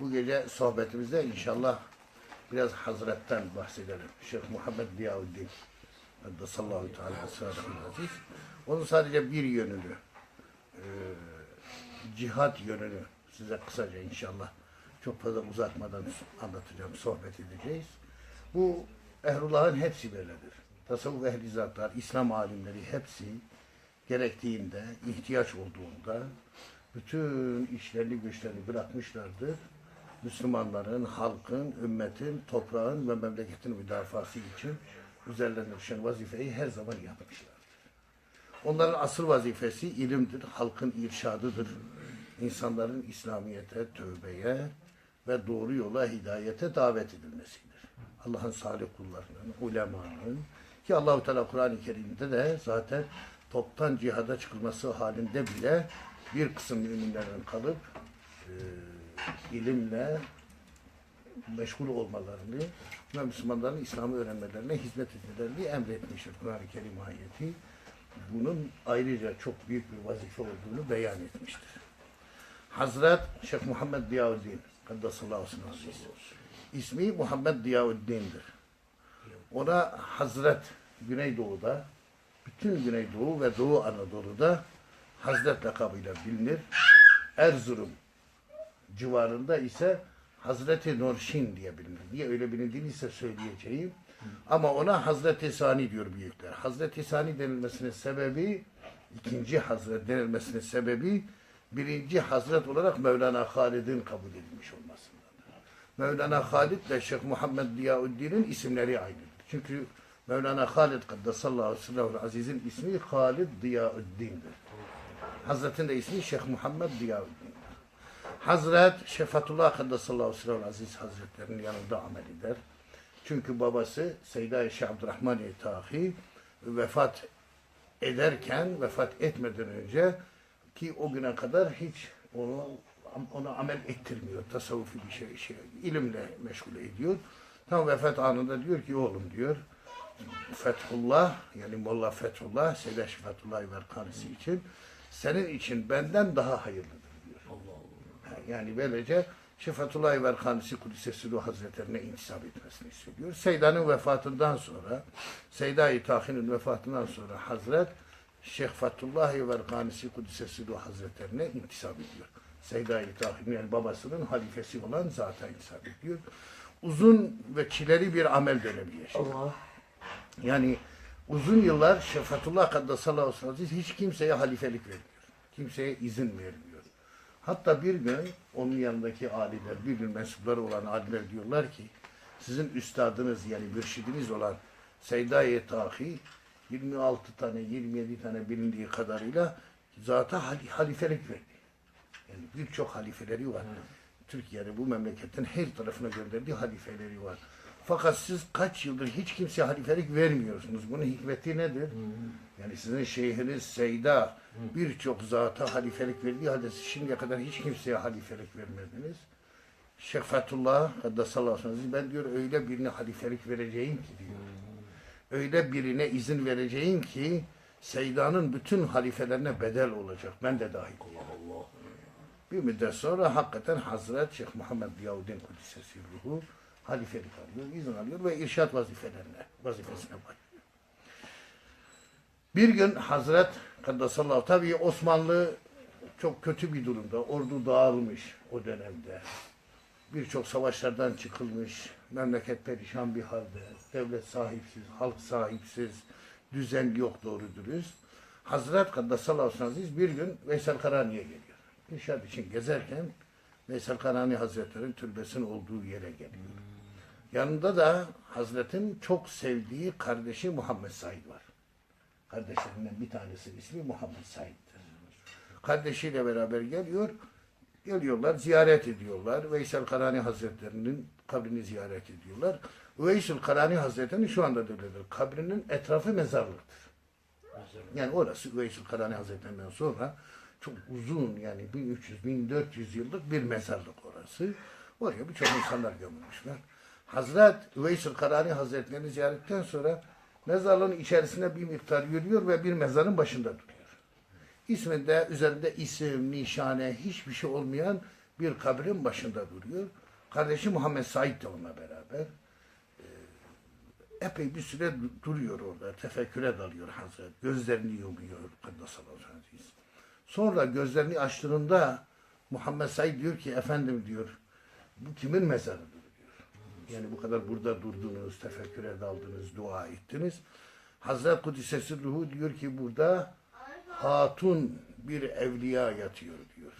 Bu gece sohbetimizde inşallah biraz Hazret'ten bahsedelim. Şeyh Muhammed Diyavuddin. Sallallahu teala aziz. Onun sadece bir yönünü, e, cihat yönünü size kısaca inşallah çok fazla uzatmadan anlatacağım, sohbet edeceğiz. Bu ehlullahın hepsi böyledir. Tasavvuf ehli zatlar, İslam alimleri hepsi gerektiğinde, ihtiyaç olduğunda bütün işlerini güçlerini bırakmışlardır. Müslümanların, halkın, ümmetin, toprağın ve memleketin müdafası için üzerlerine düşen vazifeyi her zaman yapmışlardır. Onların asıl vazifesi ilimdir, halkın irşadıdır. İnsanların İslamiyete, tövbeye ve doğru yola, hidayete davet edilmesidir. Allah'ın salih kullarının, ulemanın ki Allahu Teala Kur'an-ı Kerim'de de zaten toptan cihada çıkılması halinde bile bir kısım müminlerin kalıp e, ilimle meşgul olmalarını ve Müslümanların İslam'ı öğrenmelerine hizmet etmelerini emretmiştir Kur'an-ı Kerim ayeti. Bunun ayrıca çok büyük bir vazife olduğunu beyan etmiştir. Hazret Şeyh Muhammed Diyavuddin Kaddesallahu aleyhi. İsmi Muhammed Diyavuddin'dir. Ona Hazret Güneydoğu'da, bütün Güneydoğu ve Doğu Anadolu'da Hazret lakabıyla bilinir. Erzurum civarında ise Hazreti Nurşin diye bilinir. Niye öyle bilindiğini söyleyeceğim. Ama ona Hazreti Sani diyor büyükler. Hazreti Sani denilmesinin sebebi, ikinci Hazret denilmesinin sebebi, birinci Hazret olarak Mevlana Halid'in kabul edilmiş olmasındadır. Mevlana Halid ile Şeyh Muhammed Diyaüddin'in isimleri aynıdır. Çünkü Mevlana Halid Kaddesallahu aleyhi ve Aziz'in ismi Halid Diyaüddin'dir. Hazretin de ismi Şeyh Muhammed Diyaüddin'dir. Hazret Şefatullah Kaddesallahu aleyhi ve Aziz Hazretlerinin yanında amel eder. Çünkü babası Seyyid Ayşe Abdurrahman Tahi vefat ederken, vefat etmeden önce ki o güne kadar hiç onu ona amel ettirmiyor. Tasavvufi bir şey, şey ilimle meşgul ediyor. Tam vefat anında diyor ki oğlum diyor Fethullah yani Molla Fethullah Seyyid Şefatullah Verkanisi için senin için benden daha hayırlıdır Yani böylece Şefatullah Verkanisi Kudüs'e Hazretlerine intisap etmesini istiyor. Seyda'nın vefatından sonra, Seyda-i Tahi'nin vefatından sonra Hazret Şeyh Fethullah Verkanisi Kudüs'e Hazretlerine intisap ediyor. Seyda-i Tahi'nin yani babasının halifesi olan zata intisap ediyor. Uzun ve çileli bir amel dönemi yaşıyor. Allah. Yani uzun yıllar Şefatullah Kaddesallahu aleyhi hiç kimseye halifelik vermiyor. Kimseye izin vermiyor. Hatta bir gün onun yanındaki alimler, bir gün mensupları olan alimler diyorlar ki sizin üstadınız yani mürşidiniz olan Seyda-i Tahi 26 tane 27 tane bilindiği kadarıyla zata hali- halifelik verdi. Yani birçok halifeleri var. Türkiye'de bu memleketin her tarafına gönderdiği halifeleri var. Fakat siz kaç yıldır hiç kimseye halifelik vermiyorsunuz. Bunun hikmeti nedir? Yani sizin şeyhiniz Seyda birçok zata halifelik verdiği halde siz şimdiye kadar hiç kimseye halifelik vermediniz. Şeyh Fethullah Kaddesallahu aleyhi ben diyor öyle birine halifelik vereceğim ki diyor. Öyle birine izin vereceğim ki Seyda'nın bütün halifelerine bedel olacak. Ben de dahil olacağım. Bir müddet sonra hakikaten Hazret Şeyh Muhammed Diyavuddin Kudüs'e ruhu halifelik alıyor, izin alıyor ve irşat vazifelerine, vazifesine başlıyor. Bir gün Hazret Kaddesallahu tabii Osmanlı çok kötü bir durumda. Ordu dağılmış o dönemde. Birçok savaşlardan çıkılmış. Memleket perişan bir halde. Devlet sahipsiz, halk sahipsiz. Düzen yok doğru dürüst. Hazret Kaddesallahu sellem bir gün Veysel Karani'ye geliyor. İrşad için gezerken Veysel Karani Hazretleri'nin türbesinin olduğu yere geliyor. Yanında da Hazret'in çok sevdiği kardeşi Muhammed Said var. Kardeşlerinden bir tanesi ismi Muhammed Said'dir. Kardeşiyle beraber geliyor. Geliyorlar, ziyaret ediyorlar. Veysel Karani Hazretleri'nin kabrini ziyaret ediyorlar. Veysel Karani Hazretleri'nin şu anda da. Kabrinin etrafı mezarlıktır. Yani orası Veysel Karani Hazretleri'nden sonra çok uzun yani 1300-1400 yıllık bir mezarlık orası. Oraya birçok insanlar gömülmüşler. Hazret Veysel Karani Hazretleri'ni ziyaretten sonra mezarlığın içerisine bir miktar yürüyor ve bir mezarın başında duruyor. İsminde üzerinde isim, nişane hiçbir şey olmayan bir kabrin başında duruyor. Kardeşi Muhammed Said de onunla beraber. Ee, epey bir süre du- duruyor orada. Tefekküre dalıyor Hazret. Gözlerini yumuyor. Sonra gözlerini açtığında Muhammed Said diyor ki efendim diyor bu kimin mezarıdır. Yani bu kadar burada durdunuz, tefekküre daldınız, dua ettiniz. Hazret Kudüs'esi ruhu diyor ki burada hatun bir evliya yatıyor diyor.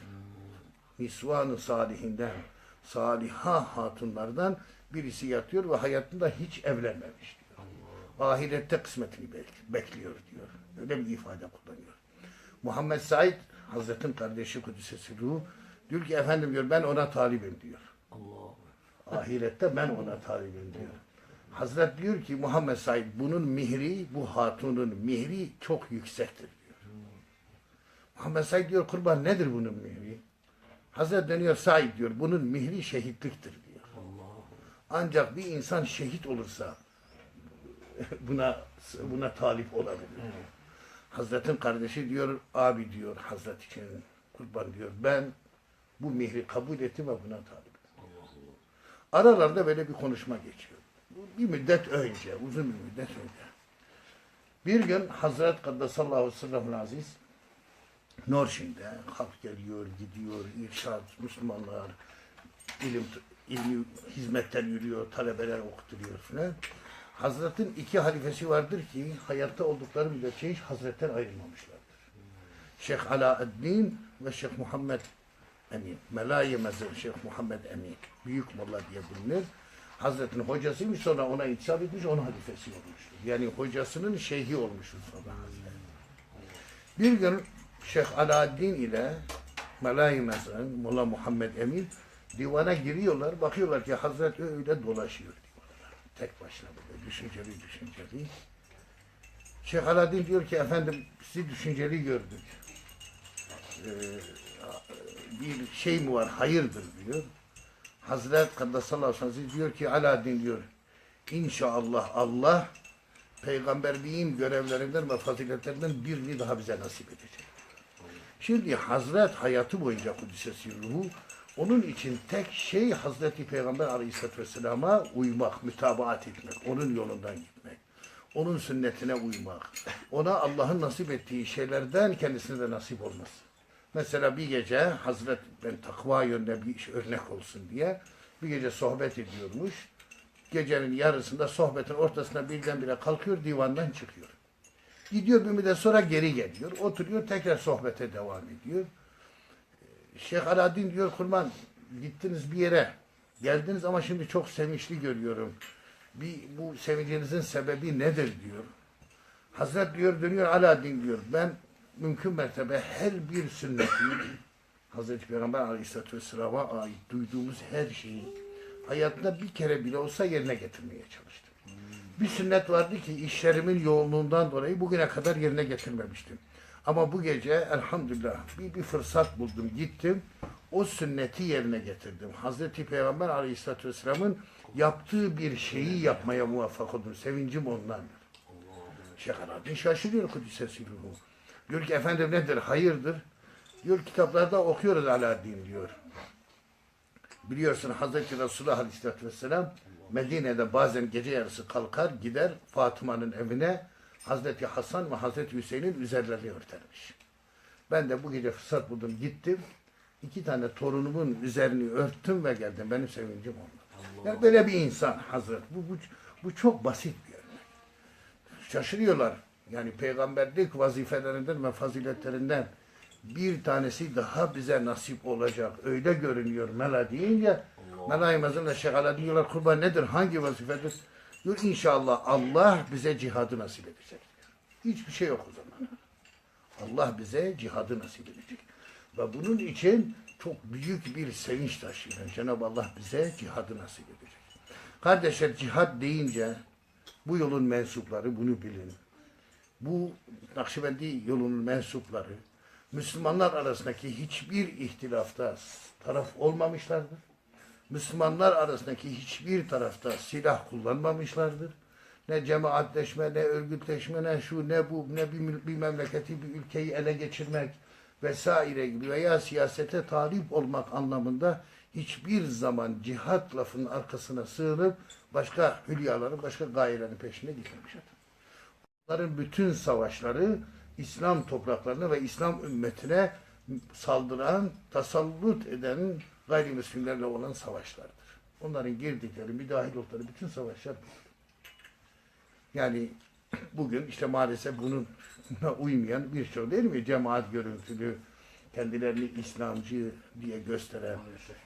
Nisvan-ı salihinden, saliha hatunlardan birisi yatıyor ve hayatında hiç evlenmemiş diyor. Ahirette kısmetini bek- bekliyor diyor. Öyle bir ifade kullanıyor. Muhammed Said, Hazretin kardeşi Kudüs'esi ruhu, diyor ki efendim diyor ben ona talibim diyor. Ahirette ben ona talibim diyor. Hazret diyor ki Muhammed Said bunun mihri, bu hatunun mihri çok yüksektir diyor. Muhammed Said diyor kurban nedir bunun mihri? Hazret dönüyor Said diyor bunun mihri şehitliktir diyor. Ancak bir insan şehit olursa buna buna talip olabilir. Hazretin kardeşi diyor abi diyor Hazret için kurban diyor ben bu mihri kabul ettim ve buna talibim. Aralarında böyle bir konuşma geçiyor. Bir müddet önce, uzun bir müddet önce. Bir gün Hazret Kaddesallahu aleyhi ve sellem aziz Norşin'de halk geliyor, gidiyor, irşad, Müslümanlar, ilim, ilmi hizmetler yürüyor, talebeler okuturuyor filan. Hazretin iki halifesi vardır ki hayatta oldukları müddetçe hiç Hazretten ayrılmamışlardır. Şeyh Alaaddin ve Şeyh Muhammed Emin. Melayi Mezir Şeyh Muhammed Emin. Büyük molla diye bilinir. Hazretin hocasıymış sonra ona itsap etmiş, onun halifesi olmuştur. Yani hocasının şeyhi olmuştur sonra Hazret. Bir gün Şeyh Alaaddin ile Melayi Mezir'in Molla Muhammed Emin divana giriyorlar. Bakıyorlar ki Hazret öyle dolaşıyor diyorlar. Tek başına böyle düşünceli düşünceli. Şeyh Alaaddin diyor ki efendim sizi düşünceli gördük. Ee, bir şey mi var hayırdır diyor. Hazret Kaddesallahu aleyhi ve sellem diyor ki Alaaddin diyor İnşallah Allah peygamberliğin görevlerinden ve faziletlerinden birini daha bize nasip edecek. Şimdi Hazret hayatı boyunca Kudüs'e ruhu onun için tek şey Hazreti Peygamber Aleyhisselatü Vesselam'a uymak, mütabaat etmek, onun yolundan gitmek, onun sünnetine uymak, ona Allah'ın nasip ettiği şeylerden kendisine de nasip olması. Mesela bir gece Hazret ben takva yönünde bir iş örnek olsun diye bir gece sohbet ediyormuş. Gecenin yarısında sohbetin ortasında birdenbire kalkıyor divandan çıkıyor. Gidiyor bir müddet sonra geri geliyor. Oturuyor tekrar sohbete devam ediyor. Şeyh Alaaddin diyor kurban gittiniz bir yere geldiniz ama şimdi çok sevinçli görüyorum. Bir, bu sevincinizin sebebi nedir diyor. Hazret diyor dönüyor Alaaddin diyor ben mümkün mertebe her bir sünneti Hazreti Peygamber Aleyhisselatü Vesselam'a ait duyduğumuz her şeyi hayatında bir kere bile olsa yerine getirmeye çalıştım. Bir sünnet vardı ki işlerimin yoğunluğundan dolayı bugüne kadar yerine getirmemiştim. Ama bu gece elhamdülillah bir, bir fırsat buldum gittim. O sünneti yerine getirdim. Hazreti Peygamber Aleyhisselatü Vesselam'ın yaptığı bir şeyi yapmaya muvaffak oldum. Sevincim ondandır. Şeyh Alaaddin şaşırıyor Kudüs'e. Diyor ki efendim nedir? Hayırdır? Diyor kitaplarda okuyoruz Alaaddin diyor. Biliyorsun Hazreti Resulullah Aleyhisselatü Vesselam Medine'de bazen gece yarısı kalkar gider Fatıma'nın evine Hazreti Hasan ve Hazreti Hüseyin'in üzerlerini örtermiş. Ben de bu gece fırsat buldum gittim. İki tane torunumun üzerini örttüm ve geldim. Benim sevincim ondan. Yani böyle bir insan Hazret. Bu, bu, bu çok basit bir örnek. Şaşırıyorlar. Yani peygamberlik vazifelerinden ve faziletlerinden bir tanesi daha bize nasip olacak. Öyle görünüyor Mela deyince Mela İmaz'ın şekala diyorlar kurban nedir? Hangi vazifedir? Diyor inşallah Allah bize cihadı nasip edecek. Hiçbir şey yok o zaman. Allah bize cihadı nasip edecek. Ve bunun için çok büyük bir sevinç taşıyor. Yani Cenab-ı Allah bize cihadı nasip edecek. Kardeşler cihad deyince bu yolun mensupları bunu bilin. Bu Nakşibendi yolunun mensupları Müslümanlar arasındaki hiçbir ihtilafta taraf olmamışlardır. Müslümanlar arasındaki hiçbir tarafta silah kullanmamışlardır. Ne cemaatleşme, ne örgütleşme, ne şu, ne bu, ne bir, bir memleketi, bir ülkeyi ele geçirmek, vesaire gibi veya siyasete talip olmak anlamında hiçbir zaman cihat lafının arkasına sığınıp başka hülyaların, başka gayelerin peşine gitmemişler. Onların bütün savaşları İslam topraklarına ve İslam ümmetine saldıran, tasallut eden gayrimüslimlerle olan savaşlardır. Onların girdikleri, müdahil oldukları bütün savaşlar budur. Yani bugün işte maalesef bunun uymayan birçok değil mi? Cemaat görüntülü, kendilerini İslamcı diye gösteren,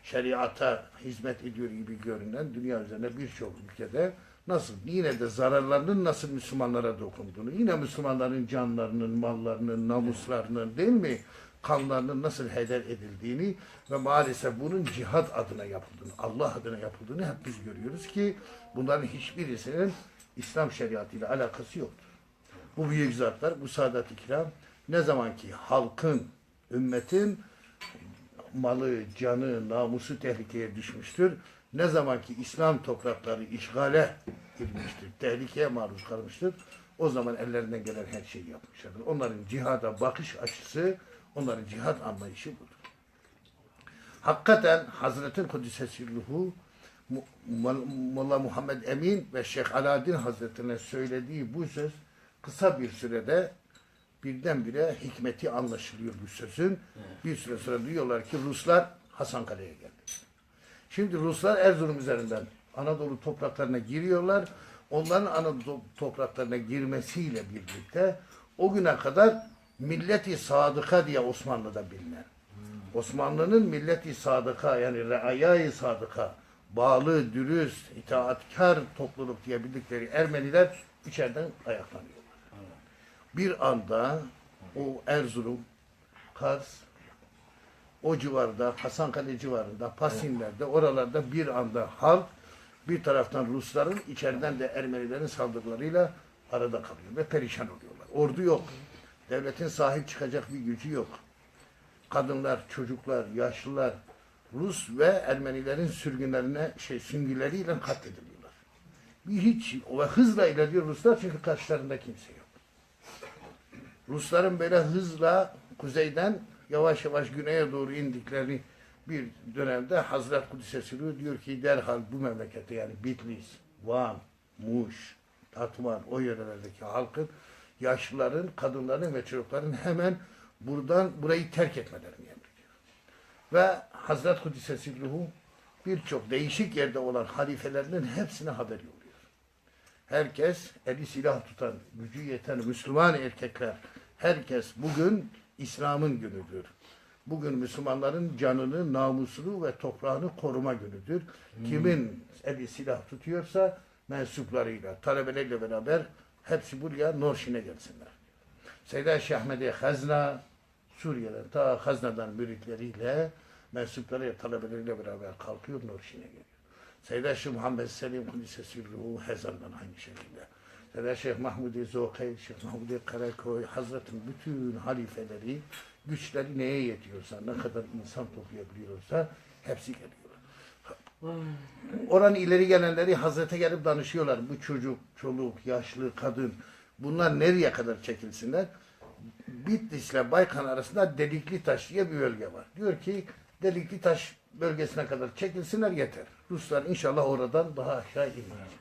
şeriata hizmet ediyor gibi görünen dünya üzerinde birçok ülkede nasıl yine de zararlarının nasıl Müslümanlara dokunduğunu, yine Müslümanların canlarının, mallarının, namuslarının değil mi kanlarının nasıl heder edildiğini ve maalesef bunun cihat adına yapıldığını, Allah adına yapıldığını hep biz görüyoruz ki bunların hiçbirisinin İslam şeriatıyla alakası yoktur. Bu büyük zatlar, bu saadat-ı kiram ne zaman ki halkın, ümmetin malı, canı, namusu tehlikeye düşmüştür. Ne zaman ki İslam toprakları işgale girmiştir, tehlikeye maruz kalmıştır. O zaman ellerinden gelen her şeyi yapmışlardır. Onların cihada bakış açısı, onların cihat anlayışı budur. Hakikaten Hazretin Kudüs'e ruhu Molla Muhammed Emin ve Şeyh Alaaddin Hazretlerine söylediği bu söz kısa bir sürede birdenbire hikmeti anlaşılıyor bu sözün. Bir süre sonra diyorlar ki Ruslar Hasankale'ye geldi. Şimdi Ruslar Erzurum üzerinden Anadolu topraklarına giriyorlar. Onların Anadolu topraklarına girmesiyle birlikte o güne kadar milleti sadıka diye Osmanlı'da bilinen. Osmanlı'nın milleti sadıka yani reayayı sadıka bağlı, dürüst, itaatkar topluluk diye bildikleri Ermeniler içeriden ayaklanıyorlar. Bir anda o Erzurum, Kars, o civarda, Hasankale civarında, Pasinler'de, oralarda bir anda halk bir taraftan Rusların, içeriden de Ermenilerin saldırılarıyla arada kalıyor ve perişan oluyorlar. Ordu yok. Devletin sahip çıkacak bir gücü yok. Kadınlar, çocuklar, yaşlılar Rus ve Ermenilerin sürgünlerine, şey süngüleriyle katlediliyorlar. Bir hiç ve hızla ilerliyor Ruslar çünkü karşılarında kimse yok. Rusların böyle hızla kuzeyden yavaş yavaş güneye doğru indiklerini bir dönemde Hazret Kudüs'e sürüyor. Diyor ki derhal bu memlekette yani Bitlis, Van, Muş, Tatvan o yörelerdeki halkın yaşlıların, kadınların ve çocukların hemen buradan burayı terk etmelerini emrediyor. Ve Hazret Kudüs'e sirruhu birçok değişik yerde olan halifelerinin hepsine haber yolluyor. Herkes eli silah tutan, gücü yeten Müslüman erkekler, herkes bugün İslam'ın günüdür. Bugün Müslümanların canını, namusunu ve toprağını koruma günüdür. Kimin eli silah tutuyorsa mensuplarıyla, talebeleriyle beraber hepsi buraya Norşin'e gelsinler. Seyda Şahmedi Hazna Suriye'den ta Hazna'dan müritleriyle mensupları talebeleriyle beraber kalkıyor Norşin'e geliyor. Seyda Şeyh Muhammed Selim Kudüs'e sürruhu Hezan'dan aynı şekilde. Seyda Şeyh Mahmudi Şeyh Mahmudi Karakoy, Hazretin bütün halifeleri güçleri neye yetiyorsa, ne kadar insan toplayabiliyorsa hepsi geliyorlar. Oranın ileri gelenleri Hazrete gelip danışıyorlar. Bu çocuk, çoluk, yaşlı, kadın bunlar nereye kadar çekilsinler? Bitlis'le Baykan arasında Delikli Taş diye bir bölge var. Diyor ki Delikli Taş bölgesine kadar çekilsinler yeter. Ruslar inşallah oradan daha aşağı inmeyecek.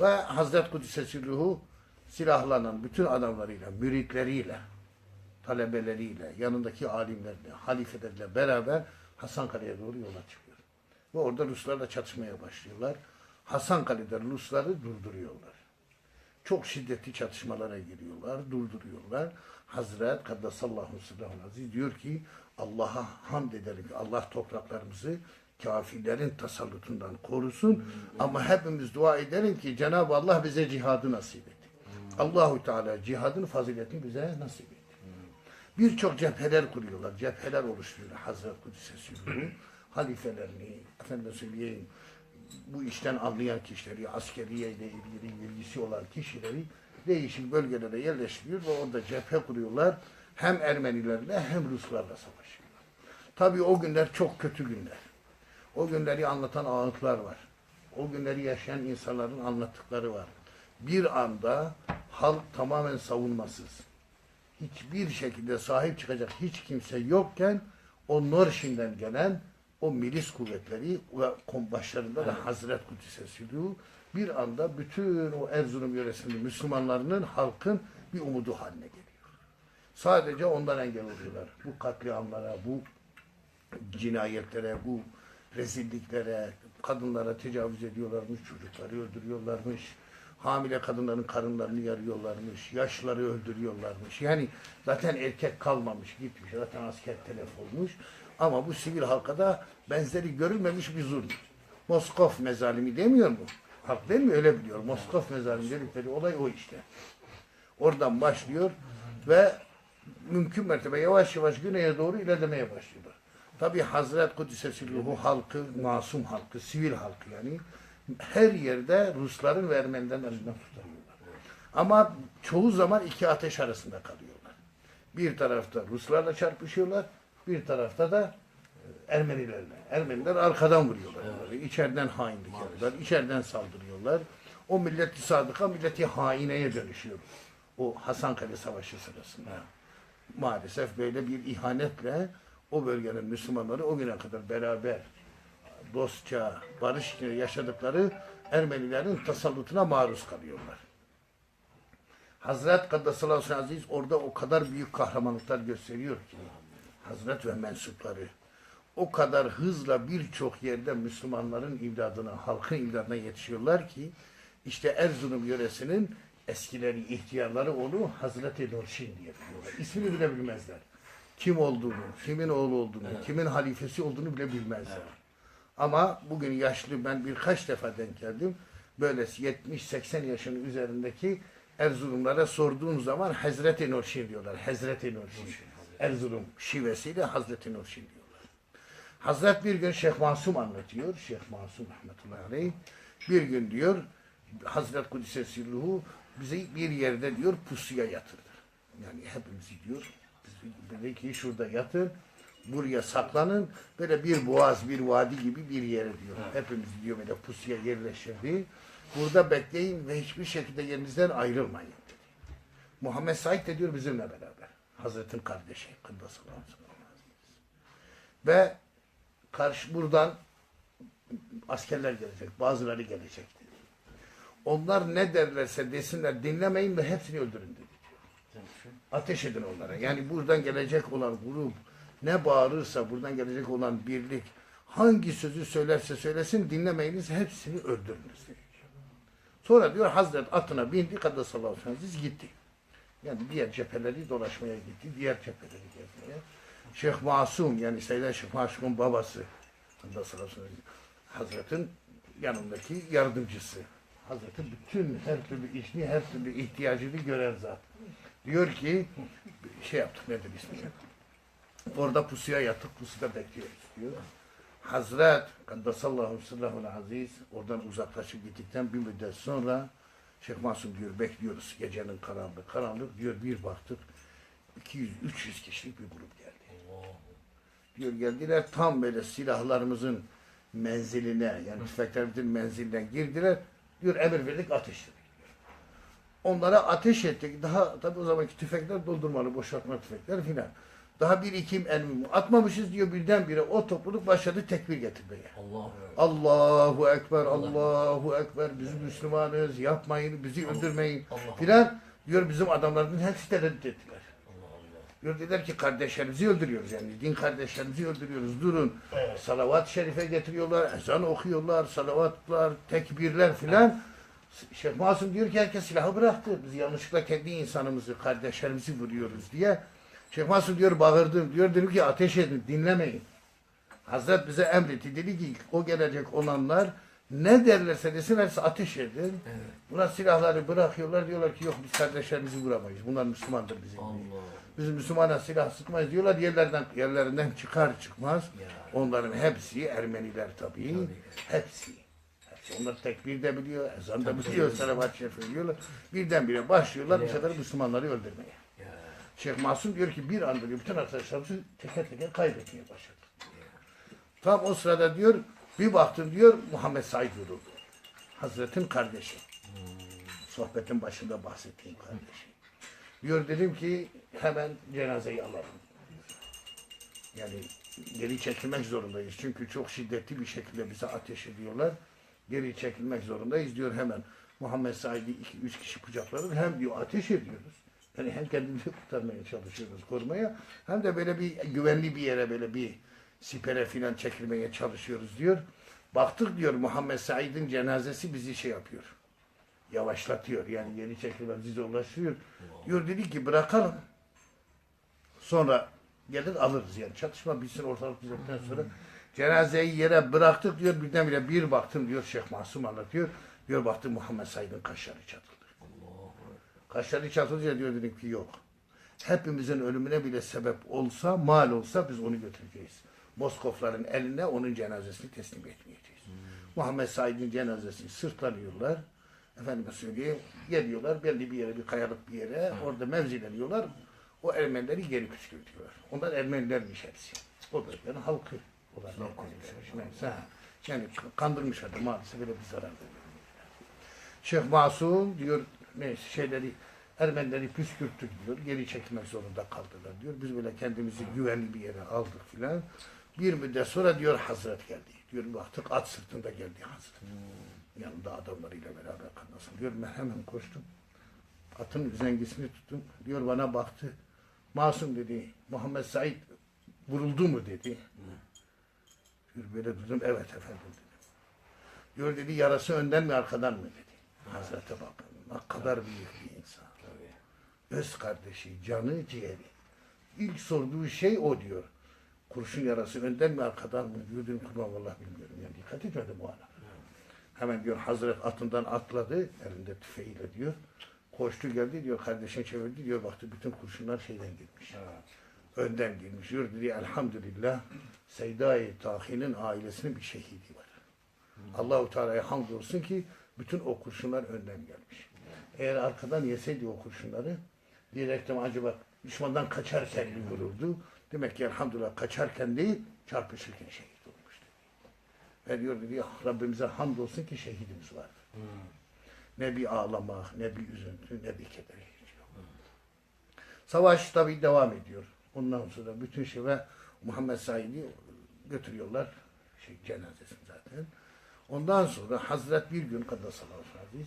Ve Hazret Kudüs'e sürruhu silahlanan bütün adamlarıyla, müritleriyle, talebeleriyle, yanındaki alimlerle, halifelerle beraber Hasankale'ye doğru yola çıkıyor. Ve orada Ruslarla çatışmaya başlıyorlar. Hasankale'de Rusları durduruyorlar. Çok şiddetli çatışmalara giriyorlar, durduruyorlar. Hazret Kaddesallahu sırrahul aziz diyor ki Allah'a hamd edelim ki Allah topraklarımızı kafirlerin tasallutundan korusun. Ama hepimiz dua edelim ki Cenab-ı Allah bize cihadı nasip et. Allahu Teala cihadın faziletini bize nasip et. Birçok cepheler kuruyorlar, cepheler oluşturuyorlar Hazret Kudüs'e sürüyor. Halifelerini, efendim söyleyeyim, bu işten anlayan kişileri, askeriye ile ilgili bilgisi olan kişileri değişik bölgelere yerleştiriyor ve orada cephe kuruyorlar. Hem Ermenilerle hem Ruslarla savaşıyorlar. Tabii o günler çok kötü günler. O günleri anlatan ağıtlar var. O günleri yaşayan insanların anlattıkları var. Bir anda halk tamamen savunmasız. hiçbir şekilde sahip çıkacak hiç kimse yokken o Norşin'den gelen o milis kuvvetleri ve başlarında da Hazret Kudüs'e sürüyor. Bir anda bütün o Erzurum yöresinin Müslümanlarının halkın bir umudu haline geliyor. Sadece ondan engel oluyorlar. Bu katliamlara, bu cinayetlere, bu rezilliklere, kadınlara tecavüz ediyorlarmış, çocukları öldürüyorlarmış, hamile kadınların karınlarını yarıyorlarmış, yaşları öldürüyorlarmış. Yani zaten erkek kalmamış, gitmiş, zaten asker telef olmuş. Ama bu sivil halka da benzeri görülmemiş bir zulüm. Moskov mezalimi demiyor mu? Halk değil mi? Öyle biliyor. Moskov mezalimi dedikleri olay o işte. Oradan başlıyor ve mümkün mertebe yavaş yavaş güneye doğru ilerlemeye başlıyorlar. Tabi Hazret Kudüs'e halkı, masum halkı, sivil halkı yani her yerde Rusların ve Ermenilerin elinden tutarıyorlar. Ama çoğu zaman iki ateş arasında kalıyorlar. Bir tarafta Ruslarla çarpışıyorlar, bir tarafta da e, Ermenilerle. Ermeniler arkadan vuruyorlar. onları. İçeriden hainlik yapıyorlar, içeriden saldırıyorlar. O milleti sadıka, milleti haineye dönüşüyor. O Hasankale Savaşı sırasında. Maalesef böyle bir ihanetle o bölgenin Müslümanları o güne kadar beraber dostça, barış yaşadıkları Ermenilerin tasallutuna maruz kalıyorlar. Hazret Kaddesallahu Aziz orada o kadar büyük kahramanlıklar gösteriyor ki Hazret ve mensupları o kadar hızla birçok yerde Müslümanların imdadına, halkın imdadına yetişiyorlar ki işte Erzurum yöresinin eskileri, ihtiyarları onu Hazreti Nurşin diye biliyorlar. İsmini bile bilmezler. Kim olduğunu, kimin oğlu olduğunu, kimin halifesi olduğunu bile bilmezler. Ama bugün yaşlı ben birkaç defa denk geldim. Böyle 70-80 yaşının üzerindeki Erzurumlara sorduğum zaman Hazreti Nurşin diyorlar. Hazreti Nurşin. Erzurum şivesiyle Hazreti Nurşin diyorlar. Hazret bir gün Şeyh Masum anlatıyor. Şeyh Masum rahmetullahi aleyh. Bir gün diyor Hazret Kudüs'e sirruhu bizi bir yerde diyor pusuya yatırdı. Yani hepimizi diyor bizi dedi ki şurada yatın buraya saklanın böyle bir boğaz bir vadi gibi bir yere diyor. Hepimiz diyor böyle pusuya yerleştirdi. Burada bekleyin ve hiçbir şekilde yerinizden ayrılmayın dedi. Muhammed Said de diyor bizimle beraber. Hazretin kardeşi. Sellem. Ve karşı buradan askerler gelecek. Bazıları gelecek dedi. Onlar ne derlerse desinler dinlemeyin ve hepsini öldürün dedi. Ateş edin onlara. Yani buradan gelecek olan grup ne bağırırsa buradan gelecek olan birlik hangi sözü söylerse söylesin dinlemeyiniz hepsini öldürünüz. Sonra diyor Hazret atına bindi Kaddesallahu aleyhi ve sellem gitti. Yani diğer cepheleri dolaşmaya gitti. Diğer cepheleri gezmeye. Şeyh Masum yani Seyyid Şeyh Masum'un babası aleyhi ve sellem, Hazret'in yanındaki yardımcısı. Hazret'in bütün her türlü işini, her türlü ihtiyacını gören zat. Diyor ki şey yaptık nedir ismi? Orada pusuya yatıp pusuda bekliyoruz diyor. Hazret Kaddesallahu sırrahul aziz oradan uzaklaşıp gittikten bir müddet sonra Şeyh Masum diyor bekliyoruz gecenin karanlığı. Karanlık diyor bir baktık 200-300 kişilik bir grup geldi. Diyor geldiler tam böyle silahlarımızın menziline yani tüfeklerimizin menziline girdiler. Diyor emir verdik ateş dedik. Onlara ateş ettik. Daha tabi o zamanki tüfekler doldurmalı boşaltma tüfekler filan. Daha bir iki elmi atmamışız diyor. Birdenbire o topluluk başladı tekbir getirmeye. Allah Allahu Ekber, Allahu Ekber, biz Müslümanız, yapmayın, bizi öldürmeyin filan diyor. Bizim adamların hepsi tereddüt ettiler. Diyor dediler ki kardeşlerimizi öldürüyoruz yani. Din kardeşlerimizi öldürüyoruz. Durun. Salavat-ı şerife getiriyorlar, ezan okuyorlar, salavatlar, tekbirler filan. Şeyh Masum diyor ki herkes silahı bıraktı. Biz yanlışlıkla kendi insanımızı, kardeşlerimizi vuruyoruz diye. Şeyh Masum diyor bağırdım. Diyor dedim ki ateş edin, dinlemeyin. Hazret bize emretti. Dedi ki o gelecek olanlar ne derlerse desin hepsi ateş edin. Buna silahları bırakıyorlar. Diyorlar ki yok biz kardeşlerimizi vuramayız. Bunlar Müslümandır bizim. Allah. Biz Müslümana silah sıkmayız diyorlar. Yerlerden yerlerinden çıkar çıkmaz. Ya. Onların hepsi Ermeniler tabii. Hepsi. Hepsi. Onlar tekbir de biliyor, ezan da biliyor, salavat-ı şerif biliyorlar. Birdenbire başlıyorlar bu sefer Müslümanları öldürmeye. Şeyh Masum diyor ki bir anda diyor, bütün arkadaşlarımızı teker teker kaybetmeye başladık. Tam o sırada diyor bir baktım diyor Muhammed Said vuruldu. Hazretin kardeşi. Sohbetin başında bahsettiğim kardeşi. Diyor dedim ki hemen cenazeyi alalım. Yani geri çekilmek zorundayız. Çünkü çok şiddetli bir şekilde bize ateş ediyorlar. Geri çekilmek zorundayız diyor hemen. Muhammed Said'i iki, üç kişi kucakladık. Hem diyor ateş ediyoruz. Yani hem kendimizi kurtarmaya çalışıyoruz, korumaya. Hem de böyle bir güvenli bir yere böyle bir sipere filan çekilmeye çalışıyoruz diyor. Baktık diyor Muhammed Said'in cenazesi bizi şey yapıyor. Yavaşlatıyor. Yani geri çekilmemizi zorlaştırıyor. Diyor dedi ki bırakalım. Sonra gelir alırız yani. Çatışma bitsin ortalık düzeldikten sonra cenazeyi yere bıraktık diyor. Birdenbire bir baktım diyor Şeyh Masum anlatıyor. Diyor baktım Muhammed Said'in kaşları çatıldı. Kaşları çatılınca diyor dedim ki yok. Hepimizin ölümüne bile sebep olsa, mal olsa biz onu götüreceğiz. Moskofların eline onun cenazesini teslim etmeyeceğiz. Muhammed Said'in cenazesini sırtlanıyorlar. Efendime söyleyeyim, geliyorlar belli bir yere, bir kayalık bir yere, orada mevzileniyorlar. O Ermenileri geri püskürtüyorlar. Onlar Ermenilermiş hepsi. O bölgenin halkı. Onlar Ermenilermiş. Neyse, ha. Yani kandırmışlardı maalesef böyle bir zarar veriyor. Şeyh Masum diyor neyse şeyleri Ermenileri püskürttük diyor. Geri çekilmek zorunda kaldılar diyor. Biz böyle kendimizi güvenli bir yere aldık filan. Bir müddet sonra diyor Hazret geldi. Diyor baktık at sırtında geldi Hazret. Yanında adamlarıyla beraber kanasın. Diyor ben hemen koştum. Atın zengisini tuttum. Diyor bana baktı. Masum dedi. Muhammed Said vuruldu mu dedi. Diyor böyle dedim. Evet efendim dedim. Diyor dedi yarası önden mi arkadan mı dedi. Hazreti bakın ne kadar büyük bir insan. Öz kardeşi, canı, ciğeri. İlk sorduğu şey o diyor. Kurşun yarası önden mi arkadan mı diyor. Dedim kurban vallahi bilmiyorum. Yani dikkat etmedim o ana. Hemen diyor Hazret atından atladı. Elinde tüfeğiyle diyor. Koştu geldi diyor kardeşine çevirdi diyor baktı bütün kurşunlar şeyden girmiş. Önden girmiş. Diyor dedi elhamdülillah Seyda-i Tahi'nin ailesinin bir şehidi var. Allahu Teala'ya hamdolsun ki bütün o kurşunlar önden gelmiş. Eğer arkadan yeseydi o kurşunları diyecektim acaba düşmandan kaçarken mi vururdu? Demek ki elhamdülillah kaçarken değil çarpışırken şehit olmuştu. Ve diyor dedi "Ah, Rabbimize hamdolsun ki şehidimiz var. Ne bir ağlamak, ne bir üzüntü, ne bir keder. Savaş tabi devam ediyor. Ondan sonra bütün şey ve Muhammed Said'i götürüyorlar. Şey, cenazesini zaten. Ondan sonra Hazret bir gün Kaddasallahu Aziz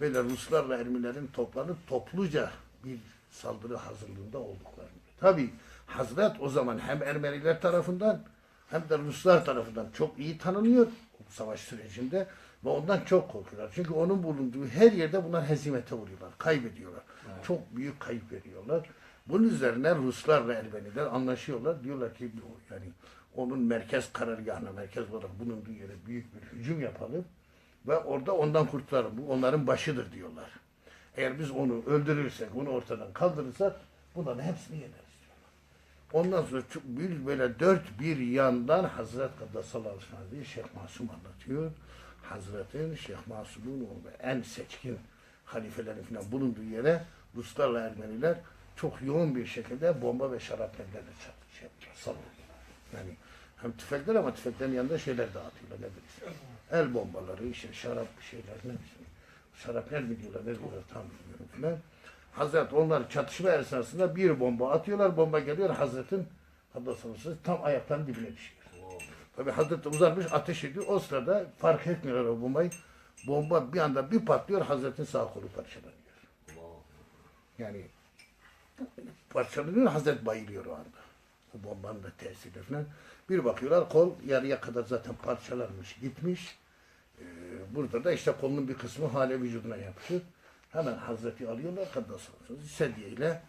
böyle Ruslarla Ermenilerin toplanıp topluca bir saldırı hazırlığında olduklarını. Tabi Hazret o zaman hem Ermeniler tarafından hem de Ruslar tarafından çok iyi tanınıyor savaş sürecinde ve ondan çok korkuyorlar. Çünkü onun bulunduğu her yerde bunlar hezimete uğruyorlar, kaybediyorlar. Çok büyük kayıp veriyorlar. Bunun üzerine Ruslarla Ermeniler anlaşıyorlar. Diyorlar ki yani onun merkez karargahına, merkez olarak bulunduğu yere büyük bir hücum yapalım ve orada ondan kurtulalım. Bu onların başıdır diyorlar. Eğer biz onu öldürürsek, onu ortadan kaldırırsak bunların hepsini yeneriz diyorlar. Ondan sonra çok böyle dört bir yandan Hazret Kaddasallahu aleyhi ve Şeyh Masum anlatıyor. Hazretin Şeyh Masum'un en seçkin halifelerin falan bulunduğu yere Ruslarla Ermeniler çok yoğun bir şekilde bomba ve şarapnellerle çarptı. Şey yaptılar, sallıyorlar. Yani hem tüfekler ama tüfeklerin yanında şeyler dağıtıyorlar. Ne bileyim. El bombaları, işte şarap şeyler ne bileyim. Şarapnel mi diyorlar, ne diyorlar tam bilmiyorum filan. Hazret onlar çatışma esnasında bir bomba atıyorlar. Bomba geliyor Hazret'in Haddasılısı tam ayaklarının dibine düşüyor. Tabi Hazret de uzanmış ateş ediyor. O sırada fark etmiyorlar o bombayı. Bomba bir anda bir patlıyor. Hazret'in sağ kolu parçalanıyor. Yani parçalanıyor. Hazret bayılıyor o anda. O bombanın da tesiriyle. Bir bakıyorlar kol yarıya kadar zaten parçalanmış gitmiş. Ee, burada da işte kolunun bir kısmı hala vücuduna yapışır. Hemen Hazreti alıyorlar Kaddasılısı sedyeyle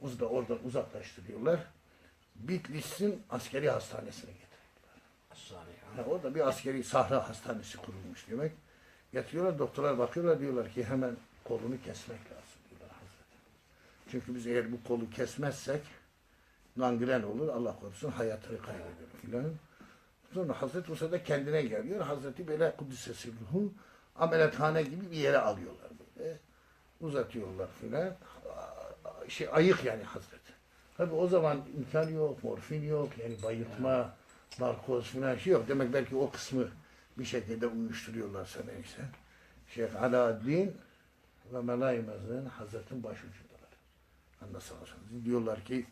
uz da oradan uzaklaştırıyorlar. Bitlis'in askeri hastanesine getiriyorlar. Ha, orada bir askeri sahra hastanesi kurulmuş demek. Getiriyorlar doktorlar bakıyorlar diyorlar ki hemen kolunu kesmek lazım. Çünkü biz eğer bu kolu kesmezsek gangren olur Allah korusun hayatını kaybeder filan. Sonra Hazreti o sırada kendine geliyor. Hazreti böyle Kudüs'e ameliyathane gibi bir yere alıyorlar böyle. Uzatıyorlar filan. Şey ayık yani Hazreti. Tabi o zaman imkan yok, morfin yok, yani bayıltma, narkoz filan şey yok. Demek belki o kısmı bir şekilde uyuşturuyorlarsa neyse. Şeyh Alaaddin ve Melaymez'in Hazretin başucundalar. Anlasana Diyorlar ki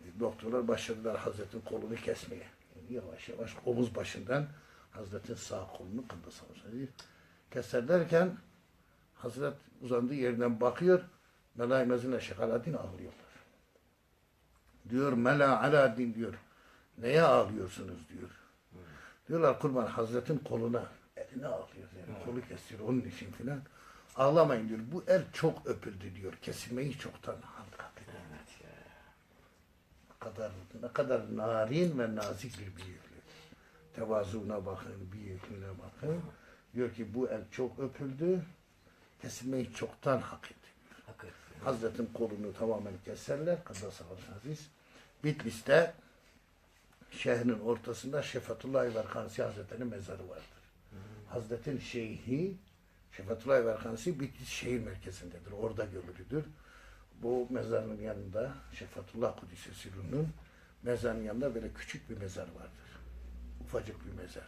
e, doktorlar başladılar Hazretin kolunu kesmeye. Yavaş yavaş omuz başından Hazretin sağ kolunu kıldasana keser derken Hazret uzandığı yerden bakıyor. Mela Mezine Şeyh Alaaddin ağlıyorlar. Diyor Mela Alaaddin diyor. Neye ağlıyorsunuz diyor. Diyorlar kurban Hazretin koluna eline ağlıyor. Yani kolu kesiyor onun için filan. Ağlamayın diyor. Bu el çok öpüldü diyor. Kesilmeyi çoktan kadar, ne kadar narin ve nazik bir büyüklük. Tevazuuna bakın, büyüklüğüne bakın. Diyor ki bu el çok öpüldü. Kesilmeyi çoktan hak ediyor. Hakikaten. Hazretin kolunu tamamen keserler. Kaddasallahu aziz. Bitlis'te şehrin ortasında Şefatullah Verkansi Hazretleri'nin mezarı vardır. Hazretin şeyhi Şefatullah Verkansi Bitlis şehir merkezindedir. Orada gömülüdür. Bu mezarın yanında Şefatullah Kudüs'e Sirru'nun mezarın yanında böyle küçük bir mezar vardır. Ufacık bir mezar.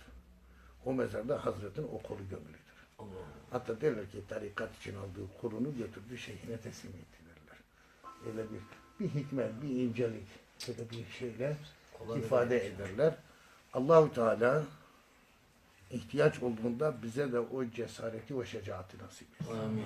O mezarda Hazretin o kolu gömülüdür. Allah. Hatta derler ki tarikat için aldığı kolunu götürdü şeyhine teslim etti derler. Öyle bir, bir hikmet, bir incelik, böyle bir şeyle Kolay ifade ederler. Allahu Teala ihtiyaç olduğunda bize de o cesareti ve şecaati nasip etsin. Amin.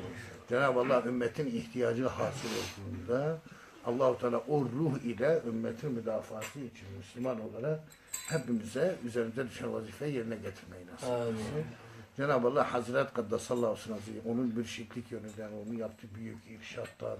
Cenab-ı Allah ümmetin ihtiyacı hasıl olduğunda Allahu Teala o ruh ile ümmetin müdafası için Müslüman olarak hepimize üzerimize düşen vazifeyi yerine getirmeyi nasip etsin. Cenab-ı Allah Hazret Kaddesallahu aleyhi onun bir şirklik yönünden, onun yaptığı büyük irşattan,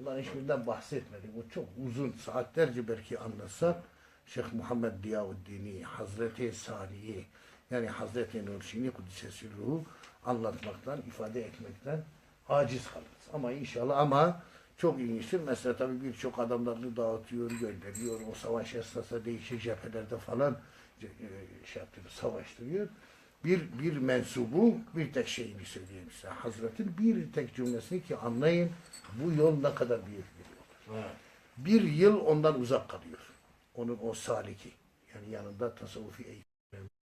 onların hiçbirinden bahsetmedik. O çok uzun, saatlerce belki anlatsak, Şeyh Muhammed Diyavuddini, Hazreti Sani'yi, yani Hazreti Nurşini Kudüs'e ruhu anlatmaktan, ifade etmekten aciz kalırız. Ama inşallah ama çok ilginçtir. Mesela tabii birçok adamlarını dağıtıyor, gönderiyor. O savaş esnasında değişik cephelerde falan e, şey yapıyor, savaştırıyor. Bir, bir mensubu bir tek şeyini söyleyeyim size. Hazretin bir tek cümlesini ki anlayın bu yol ne kadar büyük bir yol. Evet. Bir yıl ondan uzak kalıyor. Onun o saliki. Yani yanında tasavvufi eğitim.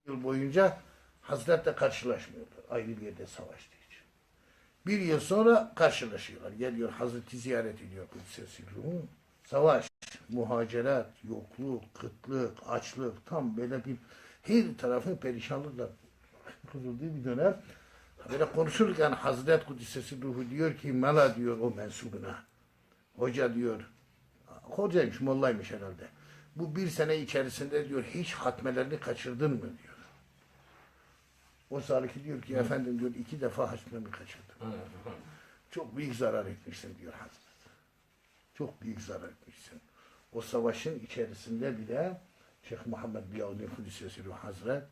Yıl boyunca Hazretle karşılaşmıyorlar. Ayrı bir yerde savaştığı için. Bir yıl sonra karşılaşıyorlar. Geliyor Hazreti ziyaret ediyor Kudüs'e. Savaş, muhacerat, yokluk, kıtlık, açlık tam böyle bir her tarafın perişanlıkla kurulduğu bir dönem. Böyle konuşurken Hazret Kudüs'e Sirruhu diyor ki Mela diyor o mensubuna. Hoca diyor hocaymış, mollaymış herhalde. Bu bir sene içerisinde diyor hiç hatmelerini kaçırdın mı diyor. O saliki diyor ki efendim diyor iki defa hatmemi kaçırdım. Çok büyük zarar etmişsin diyor Hazret. Çok büyük zarar etmişsin. O savaşın içerisinde bile Şeyh Muhammed Biyaudin Kudüs'e Hazret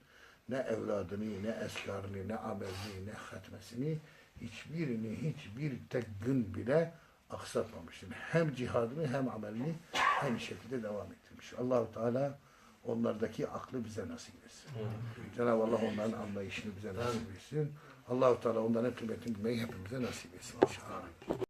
ne evladını, ne eskarını, ne amelini, ne hatmesini hiçbirini, hiçbir tek gün bile aksatmamıştır. Hem cihadını hem amelini aynı şekilde devam ettirmiş. Allahu Teala onlardaki aklı bize nasip etsin. Cenab-ı Allah onların anlayışını bize nasip etsin. Allahu Teala onların kıymetini bilmeyi hepimize nasip etsin inşallah.